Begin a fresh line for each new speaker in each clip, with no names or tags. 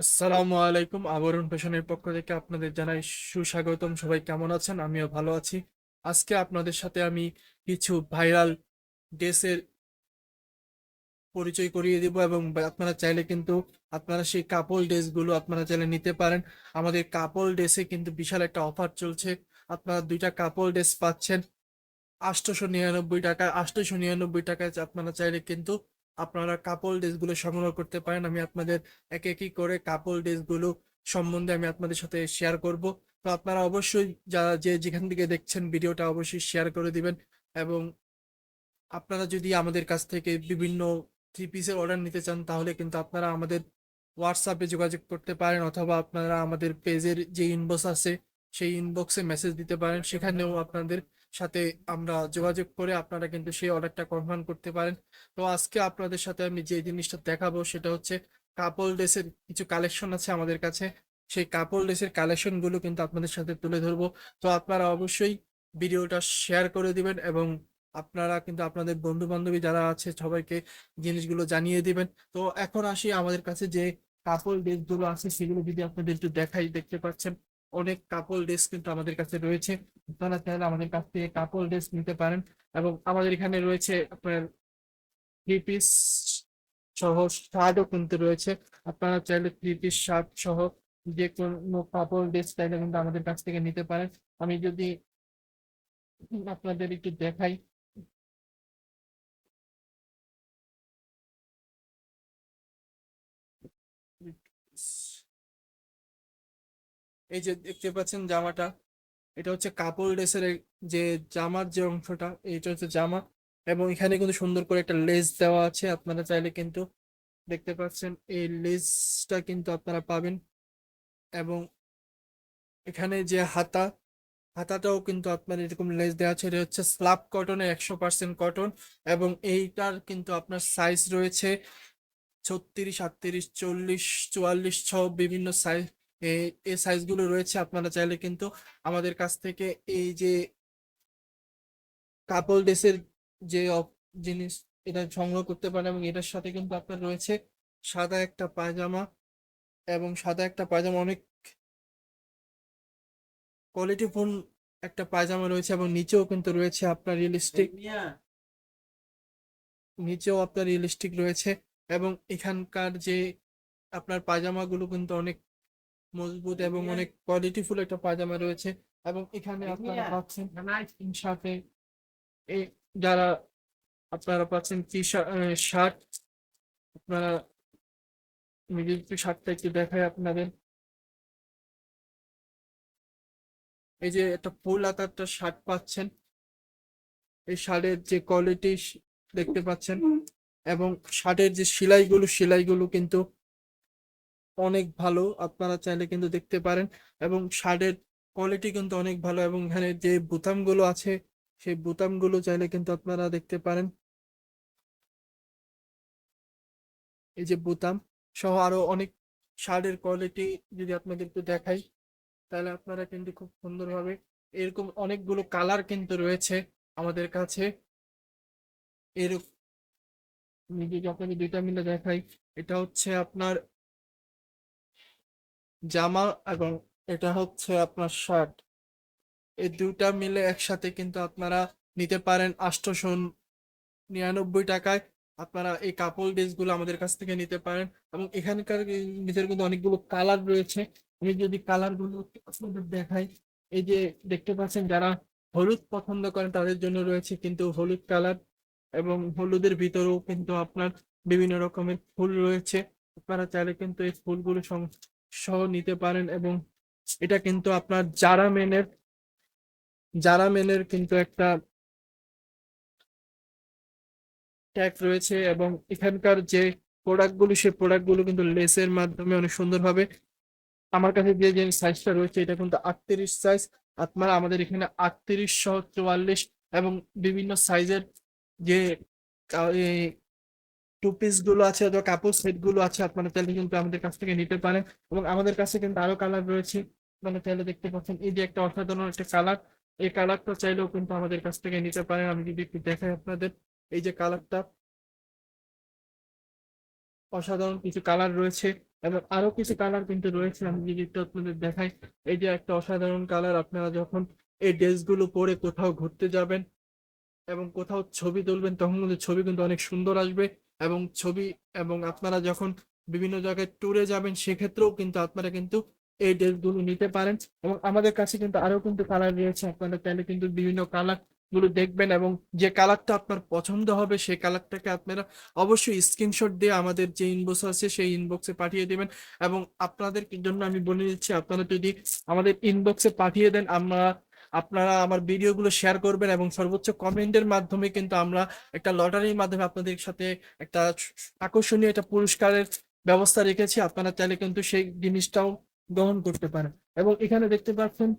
আসসালামু আলাইকুম। আবরণ ফ্যাশনের পক্ষ থেকে আপনাদের জানাই সুস্বাগতম। সবাই কেমন আছেন? আমিও ভালো আছি। আজকে আপনাদের সাথে আমি কিছু ভাইরাল ড্রেসের পরিচয় করিয়ে দিব এবং আপনারা চাইলে কিন্তু আপনারা সেই কাপল ড্রেসগুলো আপনারা চাইলে নিতে পারেন। আমাদের কাপল ড্রেসে কিন্তু বিশাল একটা অফার চলছে। আপনারা দুইটা কাপল ড্রেস পাচ্ছেন আটশোশো নিরানব্বই টাকা আটশোশো নিরানব্বই টাকায় আপনারা চাইলে কিন্তু আপনারা কাপল ড্রেসগুলো সংগ্রহ করতে পারেন। আমি আপনাদের এক একই করে কাপল ড্রেসগুলো সম্বন্ধে আমি আপনাদের সাথে শেয়ার করব। তো আপনারা অবশ্যই যারা যে যেখান থেকে দেখছেন ভিডিওটা অবশ্যই শেয়ার করে দিবেন এবং আপনারা যদি আমাদের কাছ থেকে বিভিন্ন থ্রি পিসের অর্ডার নিতে চান, তাহলে কিন্তু আপনারা আমাদের হোয়াটসঅ্যাপে যোগাযোগ করতে পারেন অথবা আপনারা আমাদের পেজের যে ইনবক্স আছে সেই ইনবক্সে মেসেজ দিতে পারেন। সেখানেও আপনাদের সাথে আমরা যোগাযোগ করে আপনারা কিন্তু সেই অর্ডারটা কনফার্ম করতে পারেন। তো আজকে আপনাদের সাথে আমি যে জিনিসটা দেখাবো সেটা হচ্ছে কাপল ড্রেসের কিছু কালেকশন আছে আমাদের কাছে। সেই কাপল ড্রেসের কালেকশনগুলো কিন্তু আপনাদের সাথে তুলে ধরবো। তো আপনারা অবশ্যই ভিডিওটা শেয়ার করে দিবেন এবং আপনারা কিন্তু আপনাদের বন্ধু বান্ধবী যারা আছে সবাইকে জিনিসগুলো জানিয়ে দিবেন। তো এখন আসি আমাদের কাছে যে কাপল ড্রেসগুলো আছে সেগুলো যদি আপনাদের একটু দেখাই দেখতে পাচ্ছেন। অনেক কাপল ড্রেস কিন্তু আমাদের কাছে রয়েছে। আপনারা চাইলে আমাদের কাছ থেকে কাপল ড্রেস নিতে পারেন এবং আমাদের এখানে রয়েছে আপনার থ্রি পিস সহ শার্টও কিন্তু রয়েছে। আপনারা চাইলে থ্রি পিস শার্ট সহ যে কোনো কাপড় ড্রেস চাইলে কিন্তু আমাদের কাছ থেকে নিতে পারেন। আমি যদি আপনাদের একটু দেখাই। এই যে দেখতে পাচ্ছেন জামাটা, এটা হচ্ছে কাপড় ড্রেসের যে জামার যে অংশটা এটা হচ্ছে জামা এবং এখানে কিন্তু সুন্দর করে একটা লেস দেওয়া আছে, আপনারা চাইলে কিন্তু দেখতে পাচ্ছেন এই লেসটা কিন্তু আপনারা পাবেন এবং এখানে যে হাতা, হাতাটাও কিন্তু আপনার এরকম লেস দেওয়া আছে, এটা হচ্ছে স্লাব কটনের একশো পার্সেন্ট কটন এবং এইটার কিন্তু আপনার সাইজ রয়েছে ছত্রিশ, আটত্রিশ, চল্লিশ, চুয়াল্লিশ ছ বিভিন্ন সাইজ এই সাইজগুলো রয়েছে আপনারা চাইলে কিন্তু আমাদের কাছ থেকে এই যে কাপল ড্রেসের যে জিনিস এটা সংগ্রহ করতে পারেন এবং এটার সাথে কিন্তু আপনার রয়েছে সাদা একটা পায়জামা এবং সাদা একটা পায়জামা অনেক কোয়ালিটিফুল একটা পায়জামা রয়েছে এবং নিচেও কিন্তু রয়েছে আপনার রিয়েলিস্টিক নিচেও আপনার রিয়েলিস্টিক রয়েছে এবং এখানকার যে আপনার পায়জামাগুলো কিন্তু অনেক মজবুত এবং অনেক কোয়ালিটিফুল একটা পায়জামা রয়েছে। এবং এখানে আপনারা পাচ্ছেন সাথে এই যারা আপনারা পাচ্ছেন টি শার্ট আপনারা মিডিল শার্টটা একটু দেখায় আপনাদের। এই যে একটা ফুল হাতারটা শার্ট পাচ্ছেন। এই শার্টের যে কোয়ালিটি দেখতে পাচ্ছেন। এবং শার্টের যে সেলাইগুলো সেলাইগুলো কিন্তু অনেক ভালো আপনারা চাইলে কিন্তু দেখতে পারেন এবং শার্টের কোয়ালিটি কিন্তু অনেক ভালো এবং এখানে যে বোতামগুলো আছে, সেই বোতামগুলো চাইলে কিন্তু আপনারা দেখতে পারেন। এই যে বোতাম সহ আরও অনেক শার্টের কোয়ালিটি যদি আপনাদের একটু দেখাই, তাহলে আপনারা কিন্তু খুব সুন্দরভাবে এরকম অনেকগুলো কালার কিন্তু রয়েছে আমাদের কাছে। এরকম যদি আপনাকে দুইটা মিলে দেখাই, এটা হচ্ছে আপনার জামা এবং এটা হচ্ছে আপনার শার্ট এই দুটা মিলে একসাথে কিন্তু আপনারা নিতে পারেন আটশোশো নিরানব্বই টাকায়। আপনারা এই কাপড় ড্রেসগুলো আমাদের কাছ থেকে নিতে পারেন এবং এখানকার ভিতরে কিন্তু অনেকগুলো কালার রয়েছে। আমি যদি কালারগুলো আপনাদের দেখাই। এই যে দেখতে পাচ্ছেন যারা হলুদ পছন্দ করেন তাদের জন্য রয়েছে কিন্তু হলুদ কালার এবং হলুদের ভিতরেও কিন্তু আপনার বিভিন্ন রকমের ফুল রয়েছে। আপনারা চাইলে কিন্তু এই ফুলগুলো সহ নিতে পারেন এবং এটা কিন্তু আপনার জারা মেনের জারা মেনের কিন্তু একটা ট্যাগ রয়েছে এবং এখানকার যে প্রোডাক্টগুলো সেই প্রোডাক্টগুলো কিন্তু লেসের মাধ্যমে অনেক সুন্দরভাবে আমার কাছে যে যে সাইজটা রয়েছে, এটা কিন্তু আটত্রিশ সাইজ আপনারা আমাদের এখানে আটত্রিশ সহ চুয়াল্লিশ এবং বিভিন্ন সাইজের যে টু পিসগুলো আছে অথবা কাপড় সেটগুলো আছে আপনারা চাইলে কিন্তু আমাদের কাছ থেকে নিতে পারেন। এবং আমাদের কাছে কিন্তু আরও কালার রয়েছে। আপনারা চাইলে দেখতে পাচ্ছেন, এই যে একটা অসাধারণ একটা কালার এই কালারটা চাইলেও কিন্তু আমাদের কাছ থেকে নিতে পারেন। আমি যদি একটু দেখাই আপনাদের, এই যে কালারটা অসাধারণ কিছু কালার রয়েছে। এবং আরও কিছু কালার কিন্তু রয়েছে, আমি যদি একটু আপনাদের দেখাই। এই যে একটা অসাধারণ কালার আপনারা যখন এই ড্রেসগুলো পরে কোথাও ঘুরতে যাবেন এবং কোথাও ছবি তুলবেন, তখন কিন্তু ছবি কিন্তু অনেক সুন্দর আসবে। এবং ছবি এবং আপনারা যখন বিভিন্ন জায়গায় ট্যুরে যাবেন, সেক্ষেত্রেও কিন্তু আপনারা কিন্তু এই ড্রেসগুলো নিতে পারেন। এবং আমাদের কাছে কিন্তু আরও কিন্তু কালার রয়েছে। আপনারা চাইলে কিন্তু বিভিন্ন কালারগুলো দেখবেন এবং যে কালারটা আপনার পছন্দ হবে, সেই কালারটাকে আপনারা অবশ্যই স্ক্রিনশট দিয়ে আমাদের যে ইনবক্স আছে, সেই ইনবক্সে পাঠিয়ে দিবেন। এবং আপনাদের জন্য আমি বলে দিচ্ছি, আপনারা যদি আমাদের ইনবক্সে পাঠিয়ে দেন, আমরা আপনারা আমার ভিডিওগুলো শেয়ার করবেন এবং সর্বোচ্চ কমেন্টের মাধ্যমে কিন্তু আমরা একটা লটারির মাধ্যমে আপনাদের সাথে একটা আকর্ষণীয় একটা পুরস্কারের ব্যবস্থা রেখেছি। আপনারা চাইলে কিন্তু সেই জিনিসটাও গ্রহণ করতে পারেন। এবং এখানে দেখতে পাচ্ছেন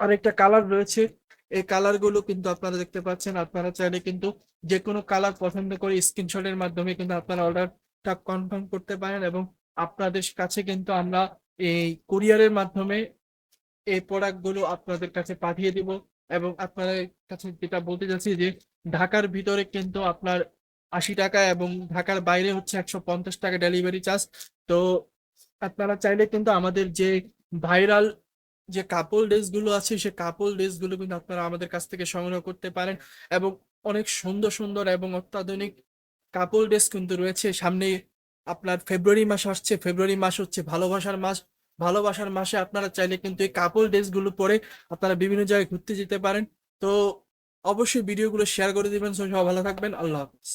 আরেকটা কালার রয়েছে। এই কালারগুলো কিন্তু আপনারা দেখতে পাচ্ছেন। আপনারা চাইলে কিন্তু যে কোনো কালার পছন্দ করে স্ক্রিনশটের মাধ্যমে কিন্তু আপনারা অর্ডারটা কনফার্ম করতে পারেন এবং আপনাদের কাছে কিন্তু আমরা এই কুরিয়ারের মাধ্যমে এই প্রোডাক্টগুলো আপনাদের কাছে পাঠিয়ে দিব এবং আপনাদের কাছে যেটা বলতে চাচ্ছি যে ঢাকার ভিতরে কিন্তু আপনার আশি টাকা এবং ঢাকার বাইরে হচ্ছে একশো পঞ্চাশ টাকা ডেলিভারি চার্জ তো আপনারা চাইলে কিন্তু আমাদের যে ভাইরাল যে কাপল ড্রেসগুলো আছে, সে কাপল ড্রেসগুলো কিন্তু আপনারা আমাদের কাছ থেকে সংগ্রহ করতে পারেন এবং অনেক সুন্দর সুন্দর এবং অত্যাধুনিক কাপল ড্রেস কিন্তু রয়েছে। সামনে আপনার ফেব্রুয়ারি মাস আসছে। ফেব্রুয়ারি মাস হচ্ছে ভালোবাসার মাস। ভালোবাসার মাসে আপনারা চাইলে কিন্তু এই কাপল ড্রেসগুলো পরে আপনারা বিভিন্ন জায়গায় ঘুরতে যেতে পারেন। তো অবশ্যই ভিডিওগুলো শেয়ার করে দিবেন। সবাই ভালো থাকবেন। আল্লাহ হাফিজ।